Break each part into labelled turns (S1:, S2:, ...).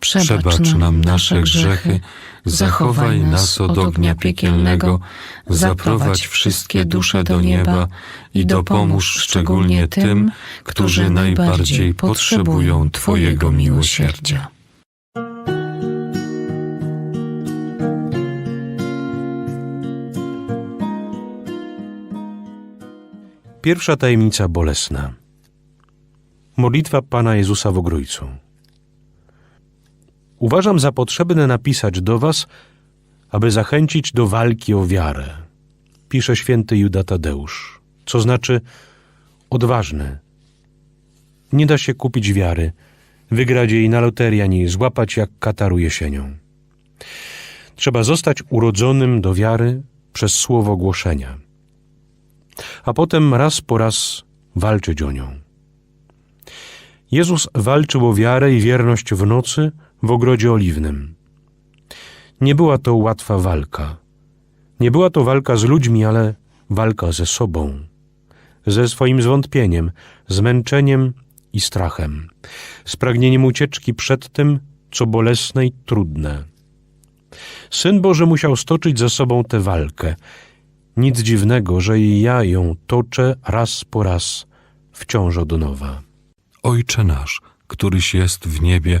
S1: przebacz nam nasze grzechy, zachowaj nas od ognia piekielnego, zaprowadź wszystkie dusze do nieba i dopomóż szczególnie tym, którzy najbardziej potrzebują Twojego miłosierdzia.
S2: Pierwsza tajemnica bolesna. Modlitwa Pana Jezusa w Ogrójcu. Uważam za potrzebne napisać do Was, aby zachęcić do walki o wiarę. Pisze święty Juda Tadeusz, co znaczy odważny. Nie da się kupić wiary, wygrać jej na loterii ani złapać jak kataru jesienią. Trzeba zostać urodzonym do wiary przez słowo głoszenia a potem raz po raz walczyć o nią. Jezus walczył o wiarę i wierność w nocy w ogrodzie oliwnym. Nie była to łatwa walka. Nie była to walka z ludźmi, ale walka ze sobą, ze swoim zwątpieniem, zmęczeniem i strachem, z pragnieniem ucieczki przed tym, co bolesne i trudne. Syn Boży musiał stoczyć ze sobą tę walkę nic dziwnego, że i ja ją toczę raz po raz, wciąż od nowa.
S1: Ojcze nasz, któryś jest w niebie,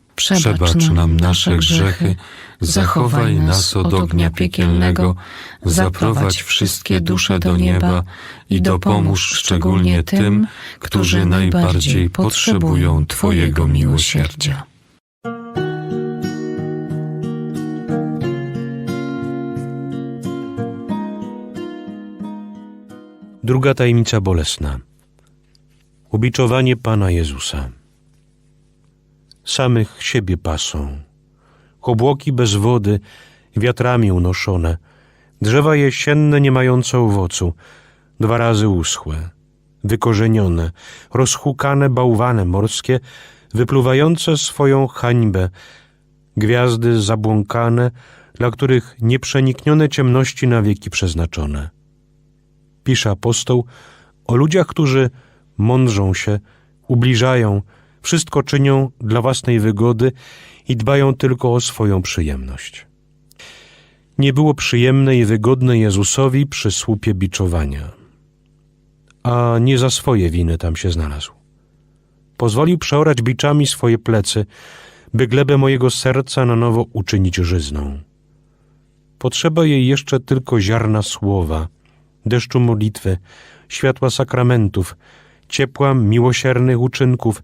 S1: przebacz nam nasze grzechy, zachowaj nas od ognia piekielnego, zaprowadź wszystkie dusze do nieba i dopomóż szczególnie tym, którzy najbardziej potrzebują Twojego miłosierdzia.
S2: Druga tajemnica bolesna. Ubiczowanie Pana Jezusa. Samych siebie pasą. Obłoki bez wody, wiatrami unoszone. Drzewa jesienne nie mające owocu, dwa razy uschłe, wykorzenione, rozhukane bałwane morskie, wypluwające swoją hańbę, gwiazdy zabłąkane, dla których nieprzeniknione ciemności na wieki przeznaczone pisze apostoł, o ludziach, którzy mądrzą się, ubliżają, wszystko czynią dla własnej wygody i dbają tylko o swoją przyjemność. Nie było przyjemne i wygodne Jezusowi przy słupie biczowania, a nie za swoje winy tam się znalazł. Pozwolił przeorać biczami swoje plecy, by glebę mojego serca na nowo uczynić żyzną. Potrzeba jej jeszcze tylko ziarna słowa, deszczu modlitwy, światła sakramentów, ciepła miłosiernych uczynków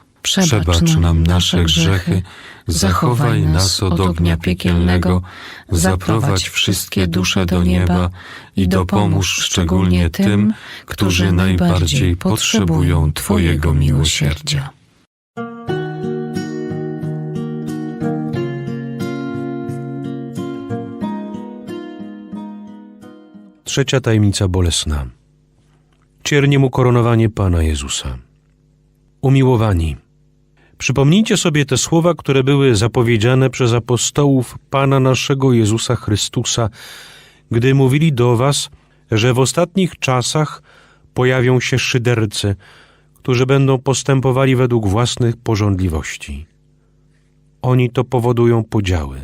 S1: przebacz nam nasze grzechy, zachowaj nas od ognia piekielnego, zaprowadź wszystkie dusze do nieba i dopomóż szczególnie tym, którzy najbardziej potrzebują Twojego miłosierdzia.
S2: Trzecia tajemnica bolesna. Ciernie mu koronowanie Pana Jezusa. Umiłowani, przypomnijcie sobie te słowa, które były zapowiedziane przez apostołów Pana naszego Jezusa Chrystusa, gdy mówili do was, że w ostatnich czasach pojawią się szydercy, którzy będą postępowali według własnych porządliwości. Oni to powodują podziały.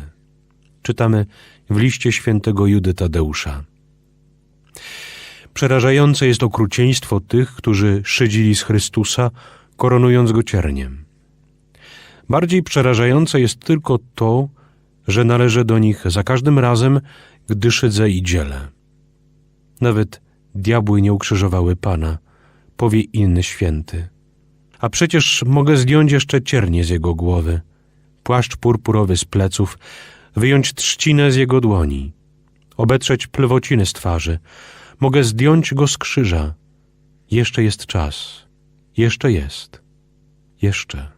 S2: Czytamy w liście świętego Judy Tadeusza. Przerażające jest okrucieństwo tych, którzy szydzili z Chrystusa, koronując go cierniem. Bardziej przerażające jest tylko to, że należę do nich za każdym razem, gdy szydzę i dzielę. Nawet diabły nie ukrzyżowały Pana, powie inny święty. A przecież mogę zdjąć jeszcze ciernie z jego głowy, płaszcz purpurowy z pleców, wyjąć trzcinę z jego dłoni, obetrzeć plewociny z twarzy, mogę zdjąć go z krzyża. Jeszcze jest czas, jeszcze jest, jeszcze.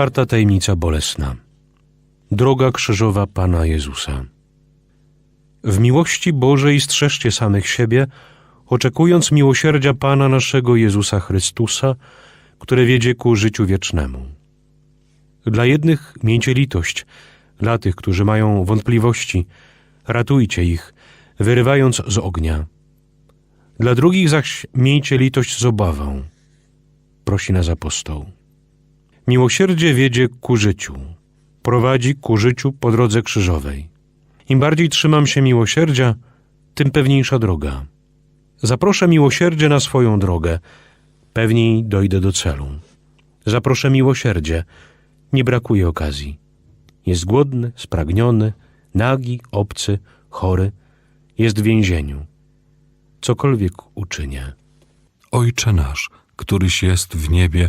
S2: Czwarta tajemnica bolesna. Droga krzyżowa Pana Jezusa. W miłości Bożej strzeżcie samych siebie, oczekując miłosierdzia Pana naszego Jezusa Chrystusa, które wiedzie ku życiu wiecznemu. Dla jednych miejcie litość, dla tych, którzy mają wątpliwości, ratujcie ich, wyrywając z ognia. Dla drugich zaś miejcie litość z obawą, prosi nas apostoł. Miłosierdzie wiedzie ku życiu, prowadzi ku życiu po drodze krzyżowej. Im bardziej trzymam się miłosierdzia, tym pewniejsza droga. Zaproszę miłosierdzie na swoją drogę, pewniej dojdę do celu. Zaproszę miłosierdzie, nie brakuje okazji. Jest głodny, spragniony, nagi, obcy, chory, jest w więzieniu. Cokolwiek uczynię.
S1: Ojcze nasz, któryś jest w niebie,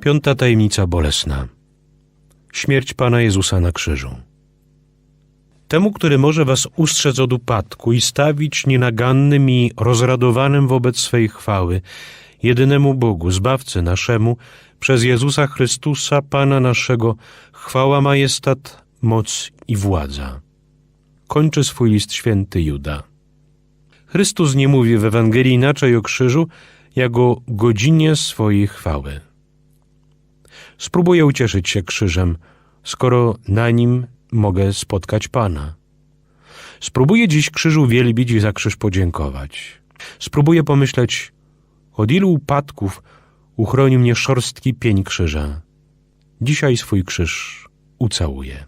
S2: Piąta tajemnica bolesna. Śmierć Pana Jezusa na krzyżu. Temu, który może was ustrzec od upadku i stawić nienagannym i rozradowanym wobec swej chwały, jedynemu Bogu, Zbawcy naszemu, przez Jezusa Chrystusa, Pana naszego, chwała, majestat, moc i władza. Kończy swój list święty Juda. Chrystus nie mówi w Ewangelii inaczej o krzyżu, jak o godzinie swojej chwały. Spróbuję ucieszyć się krzyżem, skoro na nim mogę spotkać Pana. Spróbuję dziś krzyżu wielbić i za krzyż podziękować. Spróbuję pomyśleć, od ilu upadków uchroni mnie szorstki pień krzyża. Dzisiaj swój krzyż ucałuję.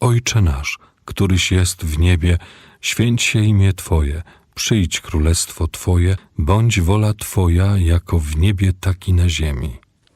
S1: Ojcze nasz, któryś jest w niebie, święć się imię Twoje, przyjdź królestwo Twoje, bądź wola Twoja jako w niebie, tak i na ziemi.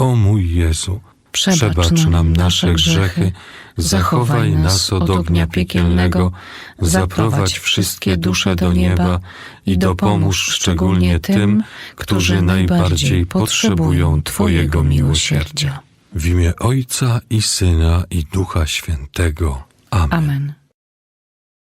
S1: O mój Jezu, przebacz nam nasze grzechy, zachowaj nas od ognia piekielnego, zaprowadź wszystkie dusze do nieba i dopomóż szczególnie tym, którzy najbardziej potrzebują Twojego miłosierdzia. W imię Ojca i Syna i Ducha Świętego. Amen.
S3: Amen.